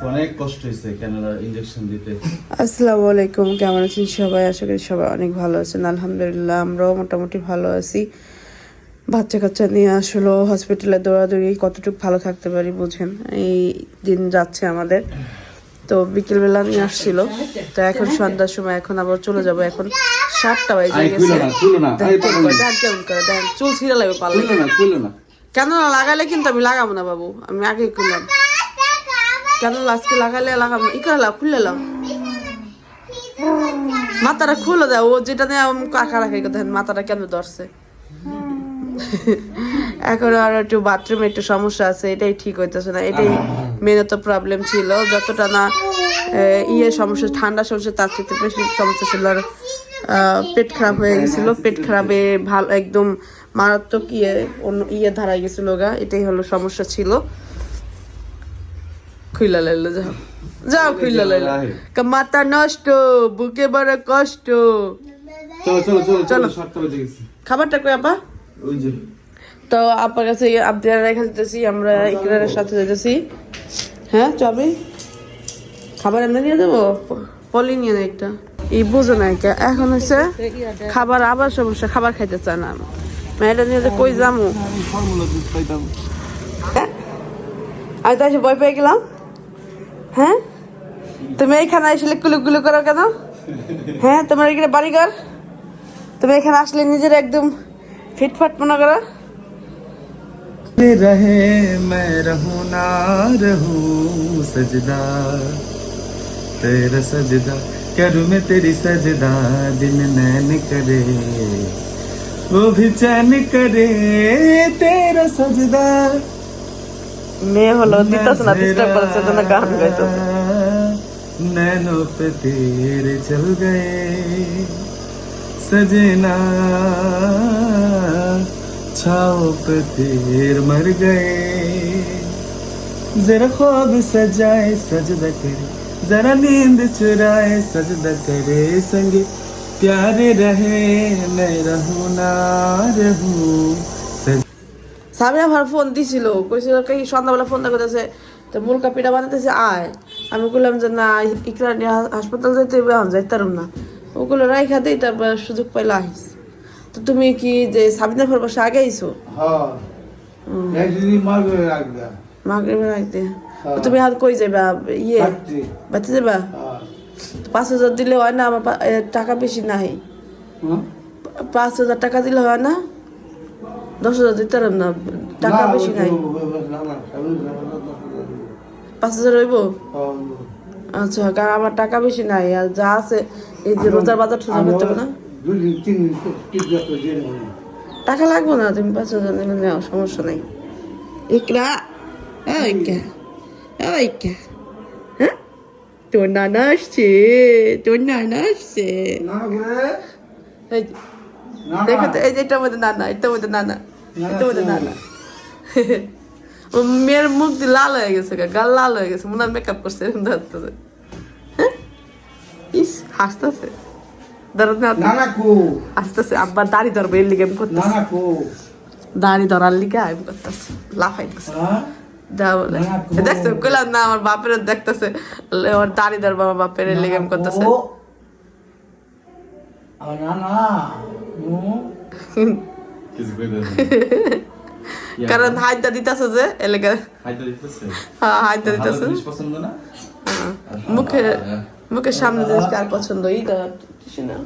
আজকে অনেক কষ্ট হয়েছে ক্যানাডার ইঞ্জেকশন দিতে। আসসালামু আলাইকুম কেমন আছেন সবাই? আশা করি সবাই অনেক ভালো আছেন। আলহামদুলিল্লাহ আমরাও মোটামুটি ভালো আছি। বাচ্চা কাচ্চা নিয়ে আসলে হসপিটালে দৌড়াদৌড়ি কতটুকু ভালো থাকতে পারি বুঝেন? এই দিন যাচ্ছে আমাদের। তো বিকেলবেলা নিয়ে আসছিল। তো এখন সন্ধ্যার সময় এখন আবার চলে যাব। এখন সাতটা বাজে গেছে। কেমন করে? দেখেন চুল ছিঁড়ে লাগবে পারলে। কেন লাগালে কিন্তু আমি লাগাবো না বাবু। আমি আগে করলাম কেন আজকে লাগালে লাগাবো ই খুলে লাও মাথাটা খুলে দাও, ও যেটা নিয়ে কাকা রাখে দেখেন মাথাটা কেন ধরছে? এখন আর একটু বাথরুমে একটু সমস্যা আছে, এটাই ঠিক হইতেছে না, এটাই মেনত প্রবলেম ছিল, যতটা না ইয়ে সমস্যা, ঠান্ডা সমস্যা, তার চেয়ে বেশি সমস্যা ছিল আর পেট খারাপ হয়ে গেছিল, পেট খারাপে ভালো, একদম মারাত্মক ইয়ে অন্য ইয়ে ধারাই গেছিল গা, এটাই হলো সমস্যা ছিল। খুইলা লাইলো যাও যাও খুইলা লাইলো মাথা নষ্ট বুকে বড় কষ্ট। চলো খাবারটা কই আপা? তো আপনার কাছে আপনারা রেখে দিতেছি আমরা ইকরারের সাথে যেতেছি হ্যাঁ চবে? খাবার এমনি নিয়ে দেবো পলি নিয়ে নেই একটা। এই বুঝো না কে এখন হচ্ছে খাবার আবার সমস্যা খাবার খাইতে চায় না। মেয়েটা নিয়ে যে কই যামু? আমি ফর্মুলা দুধ আমি তো এসে ভয় পেয়ে গেলাম। হ্যাঁ তুমি এইখানে আসলে কুলু কুলু করো কেন হ্যাঁ তোমার এখানে বাড়িঘর তুমি এখানে আসলে নিজের একদম ফিটফাট মনে করো रहे मैं रहूं ना रहूं सजदा तेरा सजदा करूं मैं तेरी सजदा दिन नैन करे वो भी चैन करे तेरा सजदा মেয়ে হলো দিতেছে না ডিস্টার্ব করেছে জন্য গান গাইতেছে नैनों पे तेरे चल गए सजना छाओ पे तेर मर गए जरा ख्वाब सजाए सजदा करे जरा नींद चुराए सजदा करे संगे प्यारे रहे मैं रहूं ना रहूं সাবিনা ভার ফোন দিছিল কইছিল কি সন্ধ্যাবেলা ফোন করতেছে তো মুলকা পিঠা বানাতেছে আয়। আমি বললাম যে না ইকরা নিয়ে হাসপাতাল হবে এখন যাইতারম না। ওগুলো রাইখা দেই তারপর সুযোগ পাইলে আহিস। তো তুমি কি যে সাবিনা ভার বাসা আগে আইছো? হ্যাঁ। মাগরিবে রাখতে। তো তুমি হাত কই যাবা ইয়ে? বাচ্চা যাবা হ্যাঁ। পাঁচ হাজার দিলে হয় না আমার টাকা বেশি নাই? পাঁচ হাজার টাকা দিলে হয় না? দশ হাজার দিতারম না টাকা বেশি নাই। পাঁচ হাজার হইব আচ্ছা কারণ আমার টাকা বেশি নাই আর যা আছে এই যে রোজার বাজার আমি করতে হবে না। টাকা লাগবে না তুমি পাঁচ হাজার দিলে নেও সমস্যা নেই ইকরা ইকা ইকা হ্যাঁ তোর নানা আসছে তোর নানা আসছে দেখো তো এই যে এটার মধ্যে নানা এটার মধ্যে নানা নানা ও মেয়ের মুখ দিয়ে লাল হয়ে গেছে গা, গাল লাল হয়ে গেছে মনে হয় মেকআপ করছে এরকম ধরতেছে। হ্যাঁ? ইস হাসতেছে। না না না আসতেছে আব্বার দাড়ি ধরবে এর লিগে আমি করতেছি। দাড়ি ধরার লিগে আমি করতেছি লাফাইতেছে। হ্যাঁ? না। দেখছ কইলাম না আমার বাপের দেখতেছে। ওর দাড়ি ধরবো আমার বাপের এর লিগে আমি করতেছে। আর না না। কিছু কই দেন কারণ হাইদা দিতেছে যে এলাকা খাইতে দিতেছে? হ্যাঁ ভালো দিতেছে। পছন্দ না? হ্যাঁ। মুখে মুখের সামনে জিনিস কার পছন্দ এই তো কিছু না।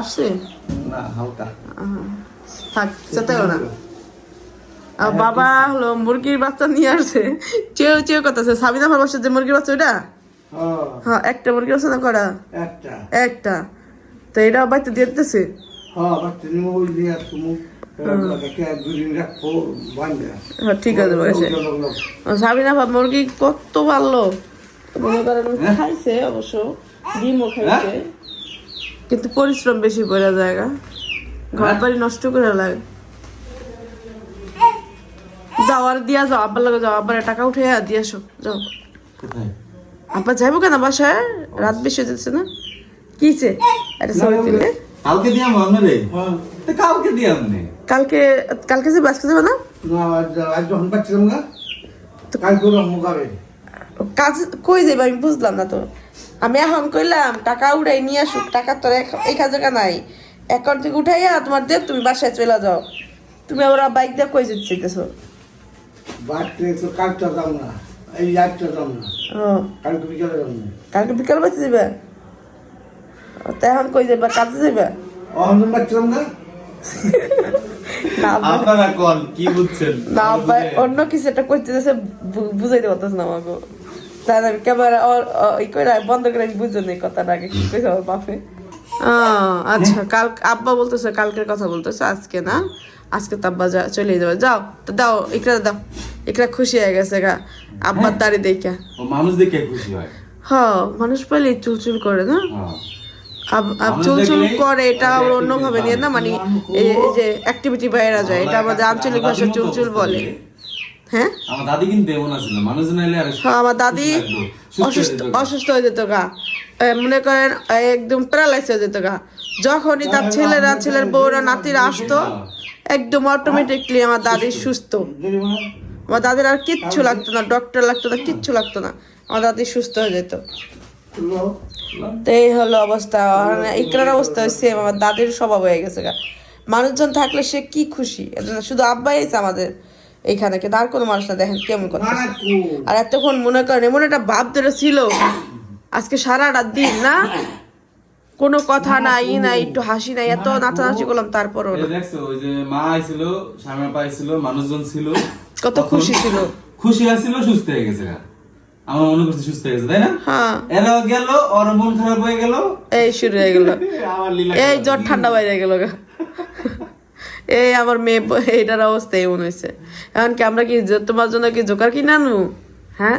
আসছে? না হালকা। থাক যেতেও না। আর বাবা হলো মুরগির বাচ্চা নিয়ে আসছে। চেয়েও চেয়েও করতেছে। সাবিনা ভালোবাসে যে মুরগির বাচ্চা ওইটা? হ্যাঁ, হ্যাঁ একটা মুরগির বাচ্চা না করা একটা। একটা। তো এটা বাড়িতে দিয়ে দিতেছে। হ্যাঁ হ্যাঁ ঠিক আছে বলেছে সাবিনা ভাব মুরগি কত ভালো। মনে করেন খাইছে অবশ্য ডিমও খাইছে। কিন্তু পরিশ্রম বেশি করে জায়গা ঘর বাড়ি নষ্ট করে লাগে। যাও আর দিয়া যাও আব্বার লাগে যাও আব্বার টাকা উঠে দিয়ে আসো যাও। আব্বা যাইবো কেন বাসায়? রাত বেশি হচ্ছে না। কিছে একটা ছবি তুলে। কালকে দিয়াম আমনে হ্যাঁ। তো কালকে দিয়াম নে কালকে কালকে যে বাসকে যাবে না? না আজ আজ যখন পাচ্ছিলাম না তো কাল করে মুখাবে কাজ কই যাবে আমি বুঝলাম না তো। আমি এখন কইলাম টাকা উঠাই নিয়ে আসুক টাকা তোর এক- এই জায়গা নাই। অ্যাকাউন্ট থেকে উঠাইয়া তোমার দেব তুমি বাসায় চলে যাও। তুমি আবার বাইক দিয়ে কই যেতে চাইতেছো? বাড়তে তো কালটা যাও না এই একটা যাও না। ও। কালকে বিকালে যাও কালকে বিকাল বাজে যাবে তা এখন কই যাবে কাজে যাবে বাচ্চাম না? আপনারা কোন? কি বুঝছেন? না আব্বা অন্য কিছু একটা করতে যাচ্ছে বু- বুঝাইতে পারতেছ না আমাকে। তাই আমি ক্যামেরা ই করে বন্ধ করে আমি বুঝো নি কথাটা আগে কি কইছে আমার বাপে? আচ্ছা কাল আব্বা বলতেছে কালকের কথা বলতেছে আজকে না? আজকে তো আব্বা যা চলে যাবে। যাও তো দাও ইকরা দাও ইকরা খুশি হয়ে গেছে গা আব্বার দাড়ি দেখা। মানুষ দেখে খুশি হয়। হ মানুষ পেলে চুলচুল করে না? হ্যাঁ। আব চুলচুল করে এটা আবার অন্যভাবে নিয়ে না? মানে এই যে অ্যাক্টিভিটি বাইরে যায় এটা আমাদের আঞ্চলিক দাদির চুলচুল বলে। হ্যাঁ? আমার দাদি কিন্তু এমন আছিল মানুষ নাইলে আর হ্যাঁ আমার দাদি হয়ে অসুস্থ অসুস্থ হয়ে যেত গা। মনে করেন একদম প্যারালাইস হয়ে যেত গা। যখনই তার ছেলেরা ছেলের বউরা নাতিরা আসতো একদম অটোমেটিকলি আমার দাদি সুস্থ। আমার দাদির আর কিচ্ছু লাগতো না ডক্টর লাগতো না কিচ্ছু লাগতো না। আমার দাদি সুস্থ হয়ে যেত। তো এই হলো অবস্থা। ইকরার অবস্থা হচ্ছে আমার দাদির স্বভাব হয়ে গেছে মানুষজন থাকলে সে কি খুশি? শুধু আব্বাই আছে আমাদের এইখানে কিন্তু আর কোনো মানুষ না দেখেন কেমন কথা। আর এতক্ষণ মনে করেন এমন একটা ভাব ধরে ছিল আজকে সারাটা দিন না কোনো কথা নাই নাই একটু হাসি নাই এত নাচানাচি করলাম তারপরও দেখছ ওই যে মা আইছিল স্বামী পাইছিল মানুষজন ছিল কত খুশি ছিল। খুশি আছিল সুস্থ হয়ে গেছে। আমার মনে করছে সুস্থ হয়ে গেছে তাই না? হ্যাঁ। গেল ওর মন খারাপ হয়ে গেল। এই শুরু হয়ে গেল। আমার এই জ্বর ঠান্ডা বাইরে গেল এই আমার মেয়ে এইটার অবস্থা এমন হয়েছে এখন কি আমরা কি তোমার জন্য কি জোকার কিনে আনু হ্যাঁ?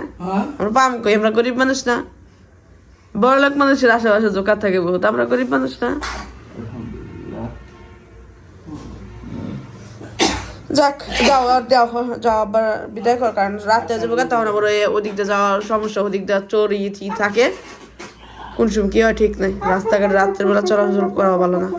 আমরা পাম কই? আমরা গরিব মানুষ না। বড় লোক মানুষের আশেপাশে জোকার থাকে বহুত আমরা গরিব মানুষ না। যাক, যাও, আর যাও যাও, আবার বিদায় কর, কারণ রাতে যাব তখন আবার ওদিক দিয়ে যাওয়ার সমস্যা ওদিক দিয়ে চোর ই থাকে। কোন সময় কি হয় ঠিক নাই, রাস্তাঘাটে রাত্রের বেলা চলাচল করা ভালো না।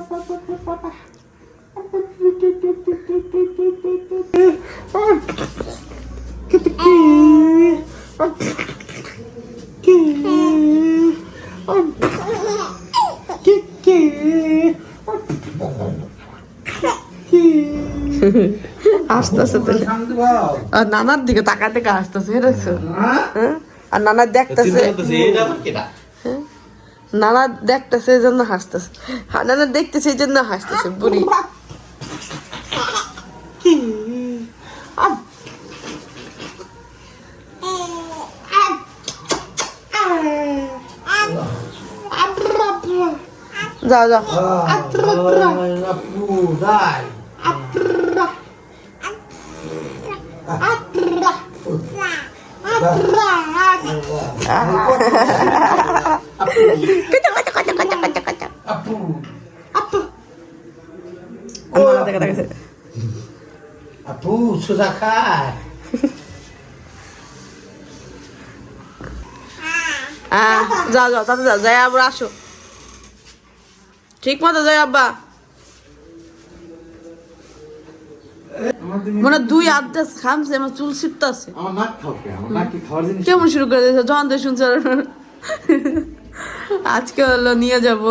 আসতেছে তাহলে আর নানার দিকে তাকা থেকে আসতেছে দেখছ হ্যাঁ? আর নানা দেখতেছে? নানা দেখতেছে এই জন্য হাসতেছে হ্যাঁ, নানা দেখতেছে এই জন্য হাসতেছে বুড়ি যাও যাও আপু দাই আপু নানা দেখে দেখেছে আপু সোজা খায় আহ, যাও যাও তাতে যাও যাই আবার আসো। ঠিক মতো যাই আব্বা। মানে দুই আধা খামছে আমার চুল ছিটতাছে আমার নাক খাওকে আমার নাক কি খাওয়ার জিনিস কেমন শুরু করে দিয়েছে? যখন তো শুনছে আজকে হলো নিয়ে যাব।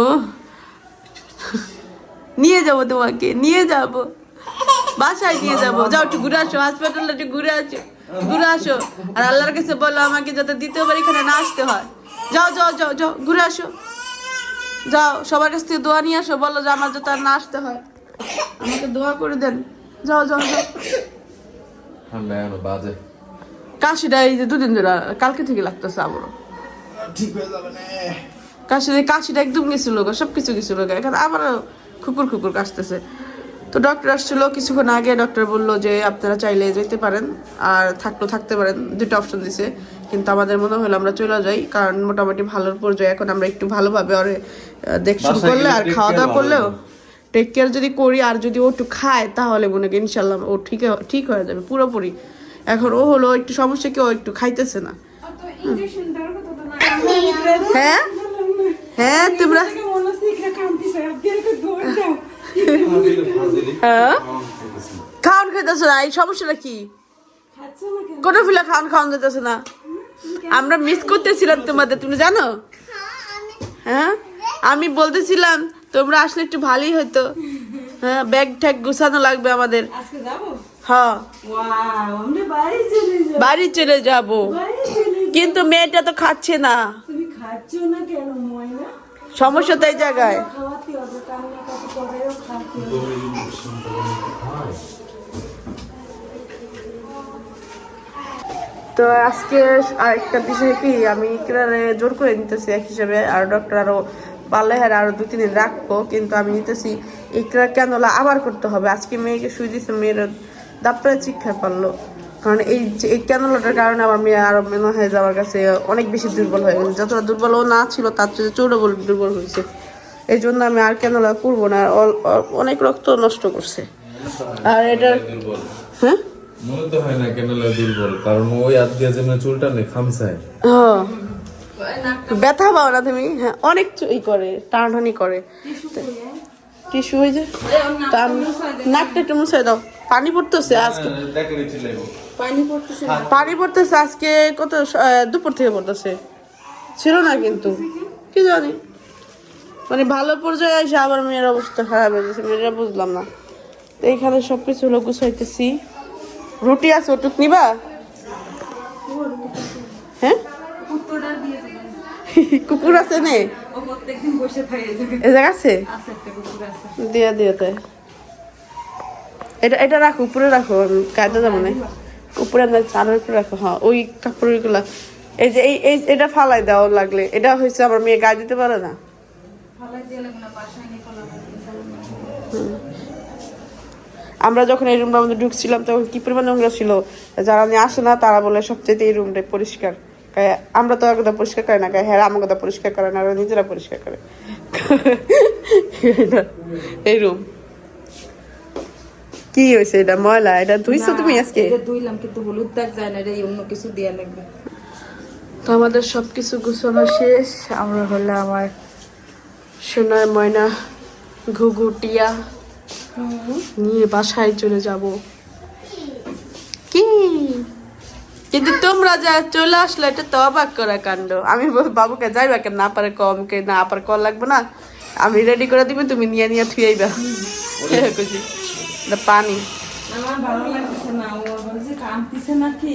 নিয়ে যাব তোমাকে নিয়ে যাব। বাসায় নিয়ে যাব। যাও একটু ঘুরে আসো হসপিটালে একটু ঘুরে আসো ঘুরে আসো। আর আল্লাহর কাছে বলো আমাকে যাতে দ্বিতীয়বার এখানে না আসতে হয়। যাও যাও যাও যাও ঘুরে আসো। যাও সবার কাছ থেকে দোয়া নিয়ে আসো বলো যে আমার যাতে আর না আসতে হয়। আমাকে দোয়া করে দেন। যাও যাও যাও। ঠান্ডা এখনও বাজে। কাশিটা এই যে দুদিন ধরে কালকে থেকে লাগতেছে আবারও। ঠিক হয়ে যাবে না। কাশি কাশিটা একদম গেছিল গো সব কিছু গেছিল গো। এখন আবার খুকুর খুকুর কাশতেছে। তো ডক্টর আসছিল কিছুক্ষণ আগে ডক্টর বলল যে আপনারা চাইলে যেতে পারেন আর থাকলেও থাকতে পারেন দুটো অপশন দিছে। কিন্তু আমাদের মনে হলো আমরা চলে যাই কারণ মোটামুটি ভালোর পর্যায়ে। এখন আমরা একটু ভালোভাবে ওরে আহ, দেখ শুরু করলে আর খাওয়া দাওয়া করলেও। টেক কেয়ার যদি করি আর যদি ও একটু খায় তাহলে মনে করি ইনশাল্লাহ ও ঠিক ঠিক হয়ে যাবে পুরোপুরি। এখন ও হলো একটু সমস্যা কি ও একটু খাইতেছে না। হ্যাঁ? হ্যাঁ তোমরা হ্যাঁ? খাওয়ান খাইতেছে না এই সমস্যাটা কি? কোনো ফিলে খাওয়ান খাওয়ান যেতেছে না। আমরা মিস করতেছিলাম তোমাদের তুমি জানো? হ্যাঁ? আমি বলতেছিলাম তোমরা আসলে একটু ভালোই হতো হ্যাঁ ব্যাগ ঠ্যাগ গুছানো লাগবে আমাদের। হ্যাঁ। বাড়ি চলে যাব। কিন্তু মেয়েটা তো খাচ্ছে না। সমস্যা তো এই জায়গায়। তো আজকে আরেকটা বিষয় কি আমি জোর করে নিতেছি এক হিসেবে আর ডক্টর আরও পারলে হ্যাঁ আরও দু তিন দিন রাখব কিন্তু আমি নিতেছি ইকরা কেন আবার করতে হবে। আজকে মেয়েকে শুয়ে দিছে মেয়ের দাপ্তরে শিক্ষা পারল কারণ এই যে এই ক্যানোলাটার কারণে আমার মেয়ে আরও মনে হয় যে আমার কাছে অনেক বেশি দুর্বল হয়ে গেছে। যতটা দুর্বল ও না ছিল তার চেয়ে চৌডবল দুর্বল হয়েছে। এই জন্য আমি আর ক্যানোলা করব না আর অনেক রক্ত নষ্ট করছে। আর এটার হ্যাঁ মনে তো হয় না কেন দুর্বল কারণ ওই হাত দিয়ে যেমন চুলটা নেই খামসায় হ্যাঁ ব্যথা পাও না তুমি? হ্যাঁ অনেক ই করে টানাটানি করে। টিস্যু হয়ে যায় নাকটা একটু মুছাই দাও। পানি পড়তেছে আজকে। পানি পড়তেছে আজকে কত দুপুর থেকে পড়তেছে। ছিল না কিন্তু। কি জানি। মানে ভালো পর্যায়ে এসে আবার মেয়ের অবস্থা খারাপ হয়ে গেছে মেয়েরা বুঝলাম না। তো এইখানে সব কিছু হলো গুছাইতেছি। রুটি আছে ওটুক নিবা? হ্যাঁ? কুকুর আছে নে? ও প্রত্যেকদিন বসে থাকে এই জায়গায়। এ জায়গা আছে? আছে একটা কুকুর আছে। দিয়ে দিয়ে তাই এটা এটা রাখো উপরে রাখো কাজে যাব না। উপরে না চালের উপরে রাখো হ্যাঁ ওই কাপড়গুলা। এই যে এই এই এটা ফালাই দাও লাগলে। এটা হয়েছে আমার মেয়ে গায়ে দিতে পারে না। আমরা যখন এই রুমটার মধ্যে ঢুকছিলাম তখন কি পরিমাণ নোংরা ছিল? যারা নিয়ে আসে না তারা বলে সবচেয়ে এই রুমটা পরিষ্কার। আমরা তো আর কথা পরিষ্কার করি না। হ্যাঁ আমার কথা পরিষ্কার করে না ওরা নিজেরা পরিষ্কার করে। এই রুম। কি হয়েছে এটা? ময়লা? এটা ধুইছো তুমি আজকে? এটা ধুইলাম কিন্তু হলুদ দাগ যায় না এটা অন্য কিছু দেওয়া লাগবে। তো আমাদের সব কিছু গুছানো শেষ। আমরা হলে আমার সোনার ময়না ঘুঘুটিয়া নিয়ে বাসায় চলে যাব। কি? কিন্তু তোমরা যা চলে আসলে এটা তো অবাক করা কাণ্ড। আমি বাবুকে যাইবা কেন না পারে কম কে না পারে কল লাগবে না। আমি রেডি করে দিবে তুমি নিয়ে নিয়ে থুয়েইবা পানি। আমার ভালো লাগতেছে না ও বলছে কাঁদতেছে নাকি?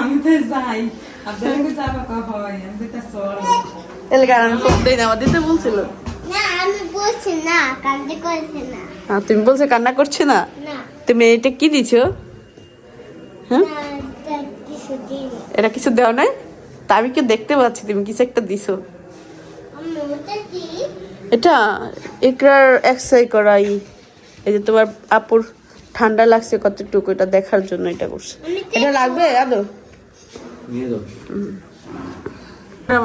আমি তো যাই। আপনাকে যাবা কা হয়। আমি তো সরি এলাকার আমি কম দেই আমার দিতে বলছিল। না আমি বলছি না কান্দে করছে না। তুমি বলছো কান্না করছে না? না। তুমি এটা কি দিছো? হ্যাঁ? এটা কিছু দেওয়া নাই? তা আমি কি দেখতে পাচ্ছি? তুমি কিছু একটা দিছো। এটা একরার এক্সাই করাই এই যে তোমার আপুর ঠান্ডা লাগছে কতটুকু এটা দেখার জন্য এটা করছে। এটা লাগবে আদৌ? নিয়ে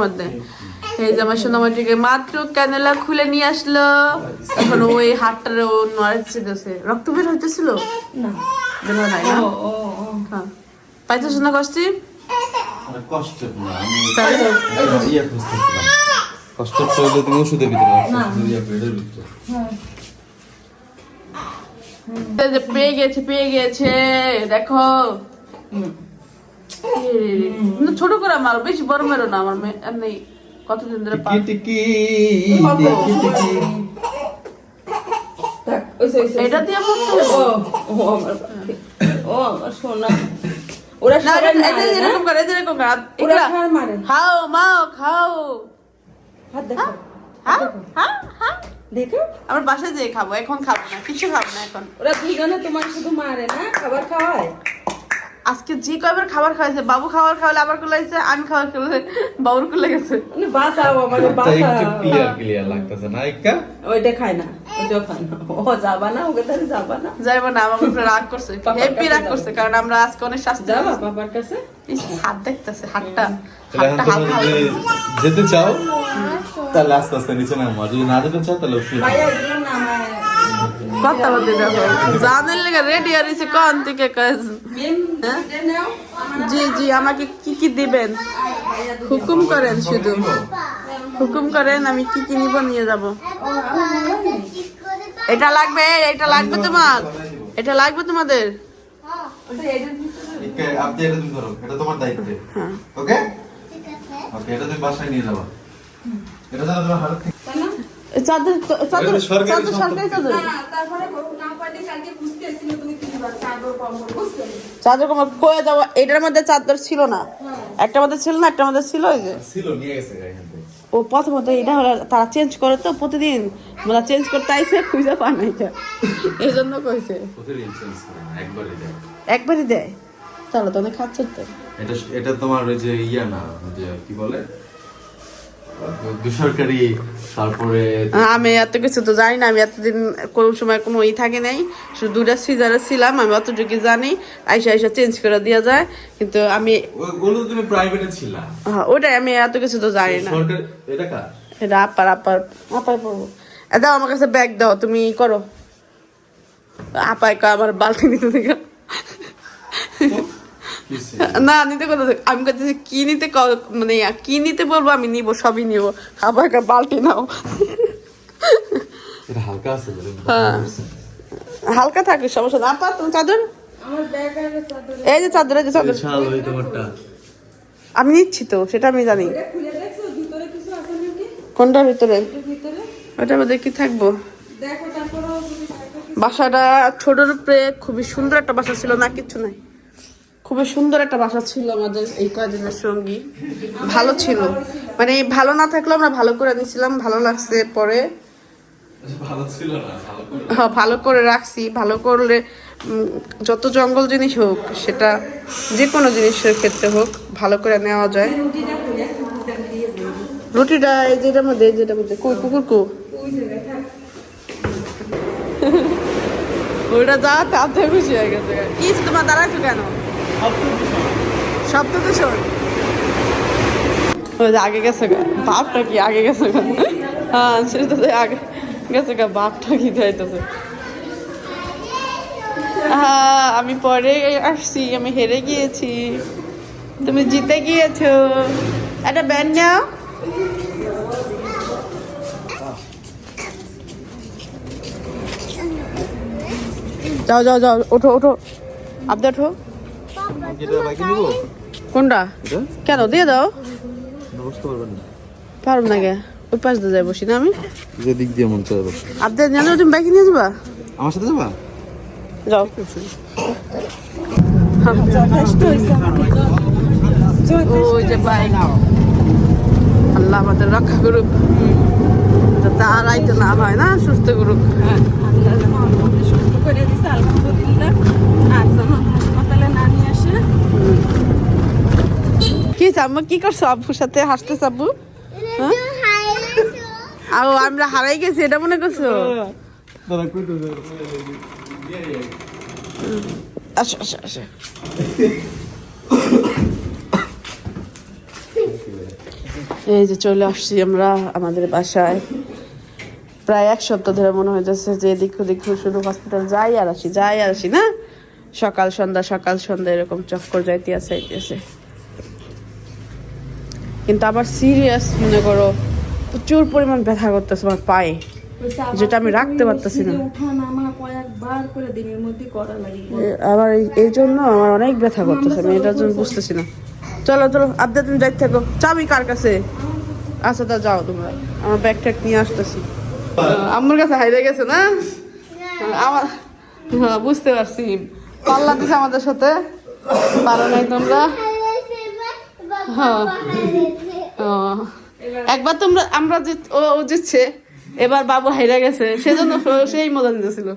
মধ্যে। এই যে আমার সোনামাটিকে মাত্র ক্যানেলা খুলে নিয়ে আসলো। এখন ওই হাতটারে ও নড়াচ্ছে রক্ত বের হইতেছিল? না। বের হয় না? ও ও ও। পাইতেছ না কষ্টি? কষ্ট না আমি ইয়ে খুঁজতেছিলাম। কষ্ট চলে তুমি ওষুধের ভিতরে রাখো। ইয়ে পেয়ে গেছে পেয়ে গেছে দেখো। ছোট করে মারো বেশি বড় মেরো না আমার মেয়ে। এমনি কতদিন ধরে এটা দিয়ে আমার। ও আমার সোনা। ওরা সবাই এটা- এটা মারে এরকম করে এরকম করে। ওরা এগুলা মারে খাও মাও খাও। হাত দেখো হ্যাঁ? হ্যাঁ? হ্যাঁ? দেখো। আমার বাসায় যেয়ে খাব এখন খাব না কিছু খাব না এখন। ওরা দুজনে তোমার শুধু মারে না খাবার খাওয়ায়। আজকে যে কয়বার খাবার খাওয়াইছে বাবু খাবার খাওয়ালে আবার কুলাইছে আমি খাবার খেলে বাবুর কুলে গেছে। মানে আমার তাই বাঁচা একটু ক্লিয়ার ক্লিয়ার লাগতেছে না একা? ওইটা খায় না ওইটাও খায় না। ও যাবা না ওকে তাহলে যাবা না। যাইবো না আমার উপরে রাগ করছে হেপি রাগ করছে কারণ আমরা আজকে অনেক শাস্তি যাবা বাবার কাছে? হাত দেখতেছে হাতটা হালকা। যদি যেতে চাও তাহলে আস্তে আস্তে নিচে নামো আর যদি না যেতে চাও তাহলে ভাইয়া আমার কথা বলতে দেখো জানেন লেগে রেডি আর এসে কোন থেকে হ্যাঁ? জি জি আমাকে কি কি দিবেন? হুকুম করেন শুধু। হুকুম করেন আমি কি কি নিব নিয়ে যাব। এটা লাগবে এটা লাগবে তোমার? এটা লাগবে তোমাদের? আপনি এটা তুমি ধরো এটা তোমার দায়িত্ব। হ্যাঁ। ওকে? ওকে এটা তুমি বাসায় নিয়ে যাবা। এটা তোমার হাতে থেকে- তাই না? এই চাদর তো- চাদর চাদর। সরকারি চাদর চাদর। কয়ে যাওয়া এটার মধ্যে চাদর ছিল না। একটা মধ্যে ছিল না একটা মধ্যে ছিল ওই যে। ছিল নিয়ে গেছে ও প্রথমত এটা হলো তারা চেঞ্জ করে তো প্রতিদিন মানে চেঞ্জ করতে আইসে খুঁজে পান না এটা। এই জন্য কইছে একবারই দেয়। তাহলে তো অনেক খাচ্ছে তো এটা এটা তোমার ওই যে ইয়া না যে কি বলে? বেসরকারি তারপরে আমি এত কিছু তো জানি না আমি এতদিন কোন সময় কোনো ই থাকে নাই। শুধু দুটা সিজারে ছিলাম আমি অতটুকু জানি। আইসা আইসা চেঞ্জ করে দেওয়া যায় কিন্তু আমি ওগুলো তুমি প্রাইভেটে ছিলা। হ্যাঁ, ওটাই আমি এত কিছু তো জানি না। সরকার এটা কার? এটা আপার আপার আপার পড়ব দাও আমার কাছে ব্যাগ দাও তুমি করো। আপায় কয় আমার বালতি নিতে কিসে? না নিতে কথা আমি কাছে কি নিতে মানে কি নিতে বলব আমি নিব সবই নিব। আবার কয় বালতি নাও। হালকা আছে হ্যাঁ। হালকা থাকে সমস্যা না আপা তুমি চাদর? আমার ব্যাগ আর চাদর এই যে চাদর এই যে চাদর। আমি নিচ্ছি তো সেটা আমি জানি। এটা খুলে দেখছ? ভিতরে কিছু আছে নাকি? কোনটার ভিতরে? ওটার মধ্যে কি থাকব? বাসাটা ছোটর উপরে খুবই সুন্দর একটা বাসা ছিল না কিচ্ছু নাই। খুবই সুন্দর একটা বাসা ছিল আমাদের এই কয়দিনের সঙ্গী। ভালো ছিল। মানে ভালো না থাকলেও আমরা ভালো করে নিয়েছিলাম ভালো লাগছে পরে। ভালো করে হ্যাঁ, ভালো করে রাখছি ভালো করলে যত জঙ্গল জিনিস হোক সেটা যে কোনো জিনিসের ক্ষেত্রে হোক ভালো করে নেওয়া যায়। রুটিটা এই যেটার মধ্যে যেটার মধ্যে কই কুকুর কু ওইটা যা তাতে খুশি হয়ে গেছে। কি তোমার দাঁড়াচ্ছ কেন? শব্দ দূষণ আগে গেছে বাপটা কি আগে গেছে হ্যাঁ সেটা তো আগে গেছে বাপটা কি যাইতেছে হ্যাঁ আমি পরে আসছি, আমি হেরে গিয়েছি। তুমি জিতে গিয়েছো। একটা ব্যান্ড নাও। যাও যাও যাও, ওঠো ওঠো। আপনি ওঠো। কোনটা? কেন? দিয়ে দাও। বুঝতে পারবেন না। পারব না গে। ওই পাশ দিয়ে যাই বসি না আমি? যে দিক দিয়ে মন চাইবে আপনি জানো তুমি বাইকে নিয়ে যাবা? আমার সাথে যাবা? যাও। ওই যে বাইক। আল্লাহ আমাদের রক্ষা করুক। যাতে আর আইতে না হয় না সুস্থ করুক। আল্লাহ সুস্থ করে দিছে আলহামদুলিল্লাহ যেন হাসপাতালে না নিয়ে আসে কি আম্মু কি করছ আব্বুর সাথে? হাসতেছ আব্বু? হ্যাঁ? আও, আমরা হারাই গেছি, এটা মনে করছ? এই যে চলে আসছি আমরা আমাদের বাসায়। প্রায় এক সপ্তাহ ধরে মনে হইতেছে যে এদিক ওদিক শুধু হসপিটাল যাই আর আসি, যাই আর আসি, না? সকাল সন্ধ্যা সকাল সন্ধ্যা এরকম চক্কর যাইতে আছে। কিন্তু আবার সিরিয়াস মনে করো প্রচুর পরিমাণ ব্যথা করতেছে আমার পায়ে যেটা আমি রাখতে পারতেছি না। আবার এই- জন্য আমার অনেক ব্যথা করতেছে আমি এটার জন্য বুঝতেছি না। চলো চলো আবদা তুমি যাই থাকো। চাবি কার কাছে? আচ্ছা তা যাও তোমরা। আমার ব্যাগ ট্যাগ নিয়ে আসতেছি। আম্মুর কাছে হাইরে গেছে না? আমার হ্যাঁ, বুঝতে পারছি। পাল্লা দিছে আমাদের সাথে। পারো নাই তোমরা? একবার তোমরা আমরা ও জিতছে এবার বাবু হাইরা গেছে সেজন্য সেই মজা নিতেছিল।